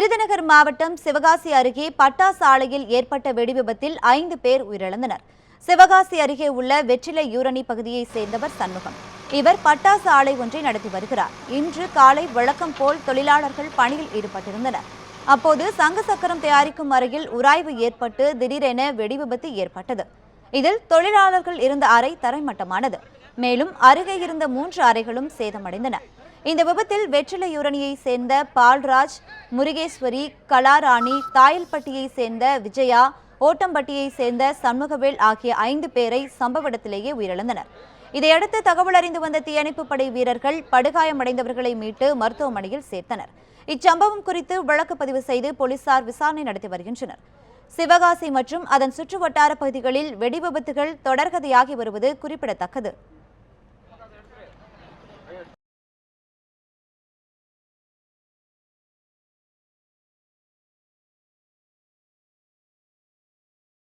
விருதுநகர் மாவட்டம் சிவகாசி அருகே பட்டாசு ஆலையில் ஏற்பட்ட வெடிவிபத்தில் ஐந்து பேர் உயிரிழந்தனர். சிவகாசி அருகே உள்ள வெற்றிலை யூரணி பகுதியைச் சேர்ந்தவர் சண்முகம். இவர் பட்டாசு ஆலை ஒன்றை நடத்தி வருகிறார். இன்று காலை வழக்கம் போல் தொழிலாளர்கள் பணியில் ஈடுபட்டிருந்தனர். அப்போது சங்க சக்கரம் தயாரிக்கும் அறையில் உராய்வு ஏற்பட்டு திடீரென வெடிவிபத்து ஏற்பட்டது. இதில் தொழிலாளர்கள் இருந்த அறை தரைமட்டமானது. மேலும் அருகே இருந்த மூன்று அறைகளும் சேதமடைந்தன. இந்த விபத்தில் வெற்றிலையூரணியை சேர்ந்த பால்ராஜ் முருகேஸ்வரி கலாராணி தாயல்பட்டியை சேர்ந்த விஜயா ஓட்டம்பட்டியை சேர்ந்த சண்முகவேல் ஆகிய ஐந்து பேரை சம்பவ இடத்திலேயே உயிரிழந்தனர். இதையடுத்து தகவல் அறிந்து வந்த தீயணைப்பு படை வீரர்கள் படுகாயமடைந்தவர்களை மீட்டு மருத்துவமனையில் சேர்த்தனர். இச்சம்பவம் குறித்து வழக்கு பதிவு செய்து போலீசார் விசாரணை நடத்தி வருகின்றனர். சிவகாசி மற்றும் அதன் சுற்று வட்டார பகுதிகளில் வெடிவிபத்துகள் தொடர்கதையாகி வருவது குறிப்பிடத்தக்கது.